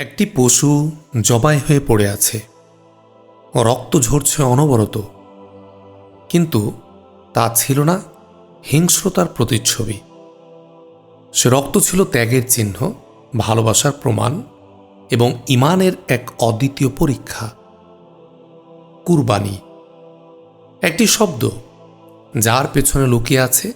একটি পশু জবাই হয়ে পড়ে আছে। রক্ত ঝরছে অনবরত। কিন্তু তা ছিল না হিংস্রতার প্রতিচ্ছবি। সে রক্ত ছিল ত্যাগের চিহ্ন, ভালোবাসার প্রমাণ এবং ইমানের এক অদ্বিতীয় পরীক্ষা। কুরবানি। একটি শব্দ যার পেছনে লুকিয়ে আছে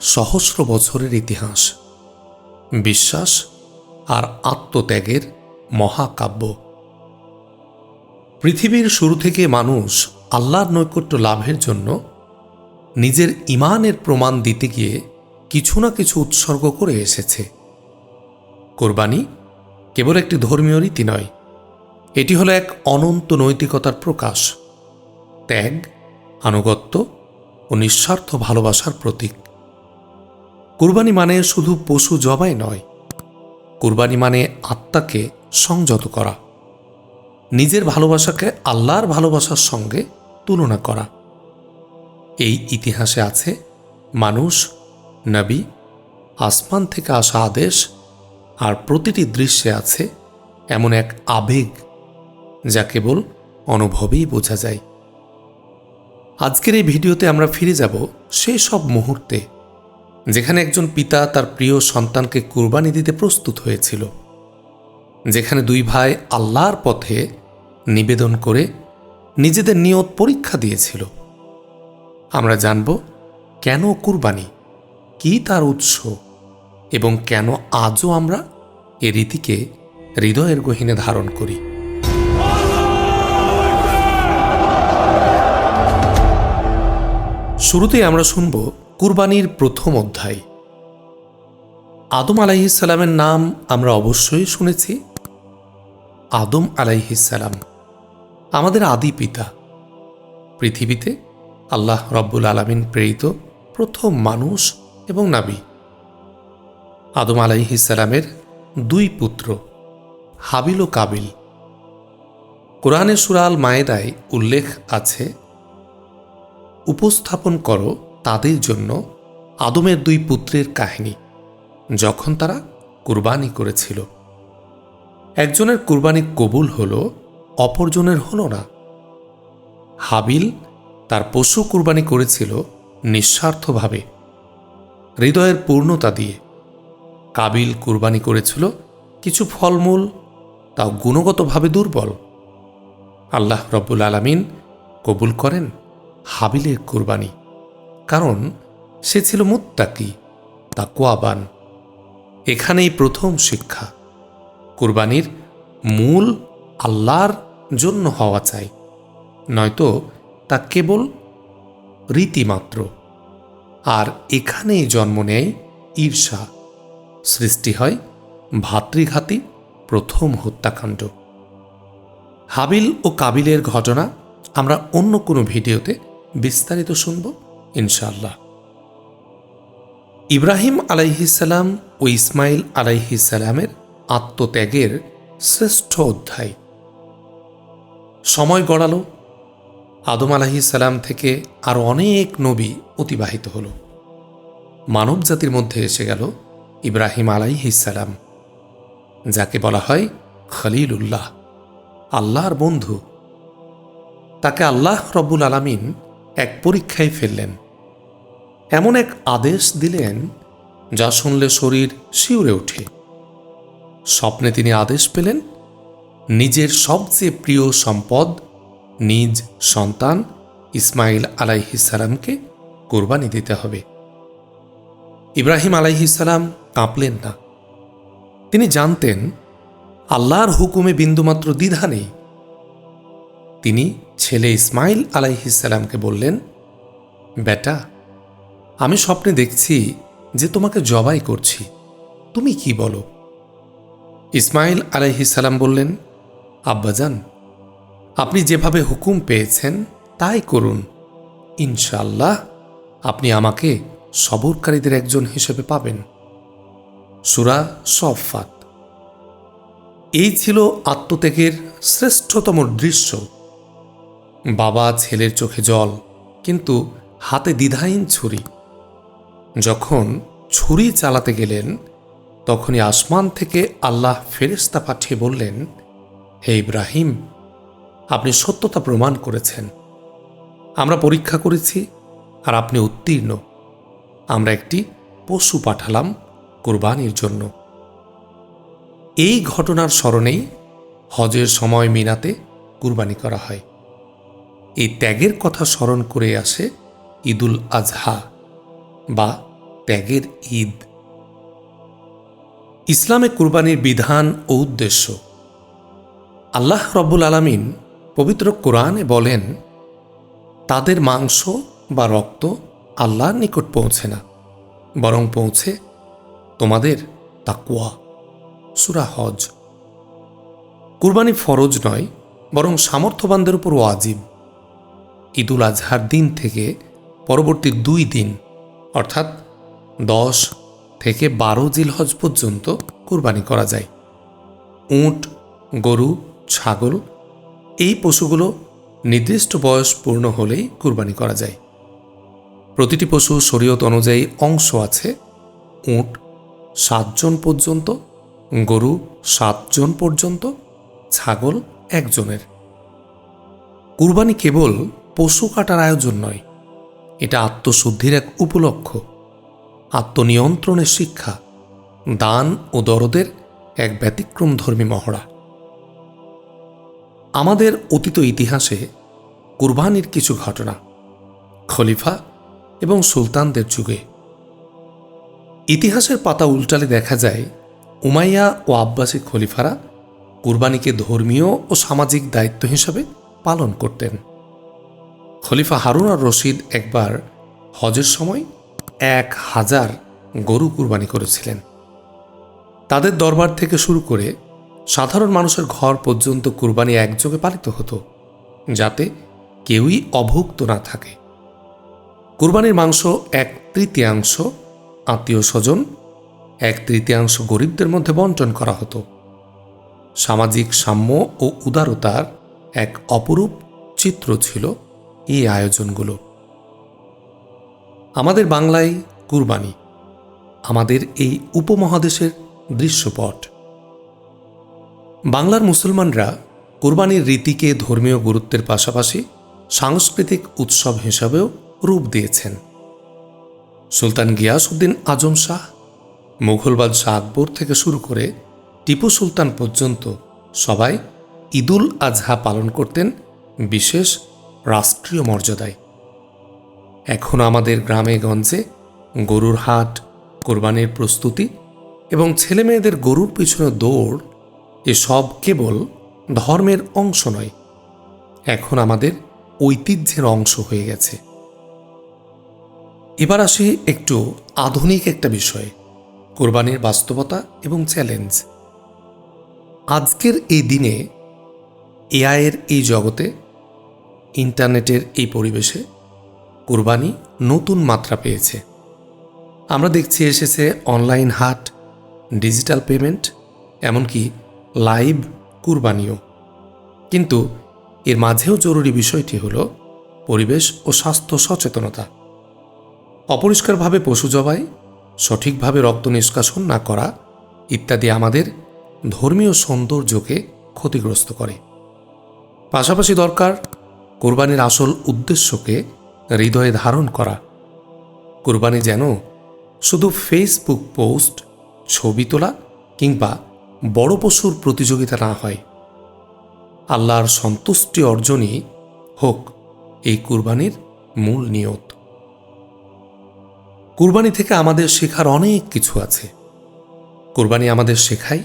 সহস্র বছরের ইতিহাস। বিশ্বাস আর আত্মত্যাগের মহাকাব্য। পৃথিবীর শুরু থেকে মানুষ আল্লাহর নৈকট্য লাভের জন্য নিজের ইমানের প্রমাণ দিতে গিয়ে কিছু না কিছু উৎসর্গ করে এসেছে। কোরবানি কেবল একটি ধর্মীয় রীতি নয়, এটি হলো এক অনন্ত নৈতিকতার প্রকাশ, ত্যাগ, আনুগত্য ও নিঃস্বার্থ ভালোবাসার প্রতীক। কুরবানি মানে শুধু পশু জবাই নয়, কুরবানি মানে আত্মাকে সংযত করা। নিজের ভালোবাসাকে আল্লাহর ভালোবাসার সঙ্গে তুলনা করা। এই ইতিহাসে আছে, মানুষ, নবী, আসমান থেকে আসা আদেশ আর প্রতিটি দৃশ্যে আছে এমন এক আবেগ যা কেবল অনুভবেই বোঝা যায়। আজকের এই ভিডিওতে আমরা ফিরে যাব সেই সব মুহূর্তে যেখানে একজন পিতা তার প্রিয় সন্তানকে কুরবানি দিতে প্রস্তুত হয়েছিল। যেখানে দুই ভাই আল্লাহর পথে নিবেদন করে নিজেদের নিয়ত পরীক্ষা দিয়েছিল। আমরা জানব কেন কুরবানি, কি তার উৎস, এবং কেন আজও আমরা এ রীতিকে হৃদয়ের গহীনে ধারণ করি। শুরুতেই আমরা শুনব কুরবানির প্রথম অধ্যায়। আদম আলাইহিসাল্লামের নাম আমরা অবশ্যই শুনেছি। আদম আলাইহিসাল্লাম আমাদের আদি পিতা। পৃথিবীতে আল্লাহ রব্বুল আলমিন প্রেরিত প্রথম মানুষ এবং নাবি। আদম আলাইহিসাল্লামের দুই পুত্র, হাবিল ও কাবিল। কোরআনে সুরাল মায়েদায় উল্লেখ আছে, উপস্থাপন করো তাদের জন্য আদমের দুই পুত্রের কাহিনী, যখন তারা কুরবানি করেছিল। একজনের কুরবানি কবুল হল, অপরজনের হল না। হাবিল তার পশু কুরবানি করেছিল নিঃস্বার্থভাবে, হৃদয়ের পূর্ণতা দিয়ে। কাবিল কুরবানি করেছিল কিছু ফলমূল, তাও গুণগতভাবে দুর্বল। আল্লাহ রব্বুল আলমিন কবুল করেন হাবিলের কুরবানি, কারণ সে ছিল মুত্তাকি তাকুয়াবান এখানেই প্রথম শিক্ষা। কুরবানির মূল আল্লাহর জন্য হওয়া চাই, নয়তো তা কেবল রীতিমাত্র। আর এখানেই জন্ম নেয় ঈর্ষা। সৃষ্টি হয় ভাতৃঘাতী প্রথম হত্যাকাণ্ড। হাবিল ও কাবিলের ঘটনা আমরা অন্য কোনো ভিডিওতে বিস্তারিত শুনব ইনশাল্লাহ ইব্রাহিম আলাইহিসাল্লাম ও ইসমাইল আলাইহিসাল্লামের আত্মত্যাগের শ্রেষ্ঠ অধ্যায়। সময় গড়ালো, আদম আলাহিসাল্লাম থেকে আরও অনেক নবী অতিবাহিত হল। মানব জাতির মধ্যে এসে গেল ইব্রাহিম আলাইহিসাল্লাম যাকে বলা হয় খলিল উল্লাহ আল্লাহর বন্ধু। তাকে আল্লাহ রব্বুল আলামিন এক পরীক্ষায় ফেললেন। এমন এক আদেশ দিলেন যা শুনলে শরীর শিউরে ওঠে। স্বপ্নে তিনি আদেশ পেলেন, নিজের সবচেয়ে প্রিয় সম্পদ, নিজ সন্তান ইসমাইল আলাইহিসালামকে কোরবানি দিতে হবে। ইব্রাহিম আলাইহিসালাম কাঁপলেন না। তিনি জানতেন, আল্লাহর হুকুমে বিন্দুমাত্র দ্বিধা নেই। তিনি ছেলে ইসমাইল আলাইহিসাল্লামকে বললেন, বেটা, আমি স্বপ্নে দেখছি যে তোমাকে জবাই করছি। তুমি কি বলো? ইসমাইল আলাইহিসাল্লাম বললেন আব্বাজান আপনি যেভাবে হুকুম পেয়েছেন তাই করুন। ইনশাল্লাহ আপনি আমাকে সবরকারীদের একজন হিসেবে পাবেন। সুরা সফাত এই ছিল আত্মত্যাগের শ্রেষ্ঠতম দৃশ্য। বাবা, ছেলের চোখে জল, কিন্তু হাতে দ্বিধাহীন ছুরি। যখন ছুরি চালাতে গেলেন তখনই আসমান থেকে আল্লাহ ফেরেস্তা পাঠিয়ে বললেন, হে ইব্রাহিম, আপনি সত্যতা প্রমাণ করেছেন। আমরা পরীক্ষা করেছি আর আপনি উত্তীর্ণ। আমরা একটি পশু পাঠালাম কোরবানির জন্য। এই ঘটনার স্মরণেই হজের সময় মিনাতে কুরবানি করা হয়। এই ত্যাগের কথা স্মরণ করে আসে ঈদুল আজহা বা ত্যাগের ঈদ। ইসলামে কুরবানির বিধান ও উদ্দেশ্য। আল্লাহ রব্বুল আলামিন পবিত্র কোরআনে বলেন, তাদের মাংস বা রক্ত আল্লাহর নিকট পৌঁছে না, বরং পৌঁছে তোমাদের তাকুয়া সুরা হজ। কুরবানি ফরজ নয়, বরং সামর্থ্যবানদের উপর ওয়াজিব। ঈদুল আজহার দিন থেকে পরবর্তী দুই দিন, অর্থাৎ দশ থেকে বারো জিলহজ পর্যন্ত কুরবানি করা যায়। উট, গরু, ছাগল এই পশুগুলো নির্দিষ্ট বয়স পূর্ণ হলেই কুরবানি করা যায়। প্রতিটি পশু শরীয়ত অনুযায়ী অংশ আছে, উট সাতজন পর্যন্ত, গরু সাতজন পর্যন্ত, ছাগল একজনের। কুরবানি কেবল পশু কাটার আয়োজন নয়, এটা আত্মশুদ্ধির এক উপলক্ষ। আত্মনিয়ন্ত্রণের শিক্ষা, দান ও দরদের এক ব্যতিক্রম ধর্মী মহড়া। আমাদের অতীত ইতিহাসে কুরবানির কিছু ঘটনা, খলিফা এবং সুলতানদের যুগে। ইতিহাসের পাতা উল্টালে দেখা যায়, উমাইয়া ও আব্বাসী খলিফারা কুরবানিকে ধর্মীয় ও সামাজিক দায়িত্ব হিসাবে পালন করতেন। খলিফা হারুন আর রশিদ একবার হজের সময় এক হাজার গরু কুরবানি করেছিলেন। তাদের দরবার থেকে শুরু করে সাধারণ মানুষের ঘর পর্যন্ত কুরবানি একযোগে পালিত হতো, যাতে কেউই অভুক্ত না থাকে। কুরবানির মাংস এক তৃতীয়াংশ আত্মীয় স্বজন, এক তৃতীয়াংশ গরিবদের মধ্যে বন্টন করা হতো। সামাজিক সাম্য ও উদারতার এক অপরূপ চিত্র ছিল এই আয়োজনগুলো। আমাদের বাংলায় কুরবানি, আমাদের এই উপমহাদেশের দৃশ্যপট। বাংলার মুসলমানরা কুরবানির রীতিকে ধর্মীয় গুরুত্বের পাশাপাশি সাংস্কৃতিক উৎসব হিসাবেও রূপ দিয়েছেন। সুলতান গিয়াস উদ্দিন আজম শাহ মুঘল বাদশাহ আকবর থেকে শুরু করে টিপু সুলতান পর্যন্ত সবাই ঈদুল আজহা পালন করতেন বিশেষ রাষ্ট্রীয় মর্যাদায়। এখন আমাদের গ্রামে গঞ্জে গরুর হাট, কোরবানির প্রস্তুতি এবং ছেলেমেয়েদের গরুর পিছনে দৌড় এসব কেবল ধর্মের অংশ নয়, এখন আমাদের ঐতিহ্যের অংশ হয়ে গেছে। এবার আসি একটু আধুনিক একটা বিষয়ে, কোরবানির বাস্তবতা এবং চ্যালেঞ্জ। আজকের এই দিনে এআইয়ের এই জগতে, ইন্টারনেটের এই পরিবেশে কোরবানি নতুন মাত্রা পেয়েছে। আমরা দেখছি এসেছে অনলাইন হাট, ডিজিটাল পেমেন্ট, এমনকি লাইভ কুরবানিও। কিন্তু এর মাঝেও জরুরি বিষয়টি হল পরিবেশ ও স্বাস্থ্য সচেতনতা। অপরিষ্কারভাবে পশু জবাই, সঠিকভাবে রক্ত নিষ্কাশন না করা ইত্যাদি আমাদের ধর্মীয় সৌন্দর্যকে ক্ষতিগ্রস্ত করে। পাশাপাশি দরকার কোরবানির আসল উদ্দেশ্যকে হৃদয়ে ধারণ করা। কোরবানি যেন শুধু ফেসবুক পোস্ট ছবি তোলা কিংবা বড় পশুর প্রতিযোগিতা না হয়। আল্লাহর সন্তুষ্টি অর্জনই হোক এই কুরবানির মূল নিয়ত। কুরবানি থেকে আমাদের শেখার অনেক কিছু আছে। কোরবানি আমাদের শেখায়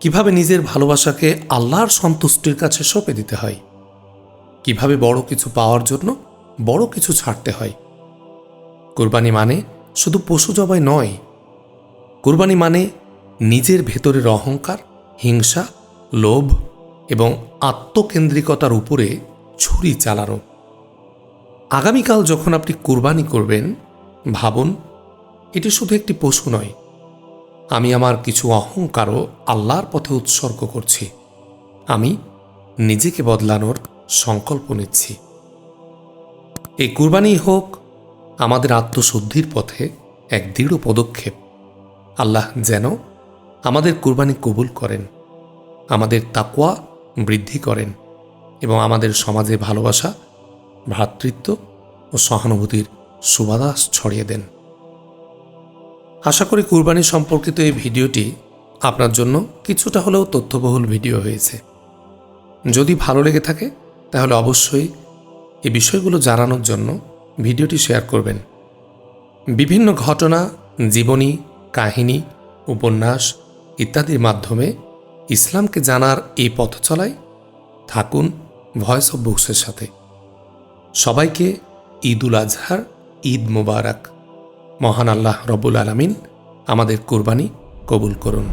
কীভাবে নিজের ভালোবাসাকে আল্লাহর সন্তুষ্টির কাছে সঁপে দিতে হয়। কীভাবে বড় কিছু পাওয়ার জন্য বড় কিছু ছাড়তে হয়। কোরবানি মানে শুধু পশু জবাই নয়। কোরবানি মানে নিজের ভেতরের অহংকার, হিংসা, লোভ এবং আত্মকেন্দ্রিকতার উপরে ছুরি চালানো। আগামীকাল যখন আপনি কোরবানি করবেন, ভাবুন, এটি শুধু একটি পশু নয়। আমি আমার কিছু অহংকারও আল্লাহর পথে উৎসর্গ করছি। আমি নিজেকে বদলানোর সংকল্প নিচ্ছি। এই কুরবানি হোক আমাদের আত্মশুদ্ধির পথে এক দৃঢ় পদক্ষেপ। আল্লাহ যেন আমাদের কুরবানি কবুল করেন, আমাদের তাকোয়া বৃদ্ধি করেন এবং আমাদের সমাজে ভালোবাসা, ভ্রাতৃত্ব ও সহানুভূতির সুবাদাস ছড়িয়ে দেন। আশা করি কুরবানি সম্পর্কিত এই ভিডিওটি আপনার জন্য কিছুটা হলেও তথ্যবহুল ভিডিও হয়েছে। যদি ভালো লেগে থাকে, তাহলে অবশ্যই এই বিষয়গুলো জানানোর জন্য ভিডিওটি শেয়ার করবেন। বিভিন্ন ঘটনা, জীবনী, কাহিনী, উপন্যাস ইত্যাদির মাধ্যমে ইসলামকে জানার এই পথ চলায় থাকুন ভয়েস অব বুকসের সাথে। সবাইকে ঈদ উল আজহার, ঈদ মোবারক। মহান আল্লাহ রবুল আলমিন আমাদের কোরবানি কবুল করুন।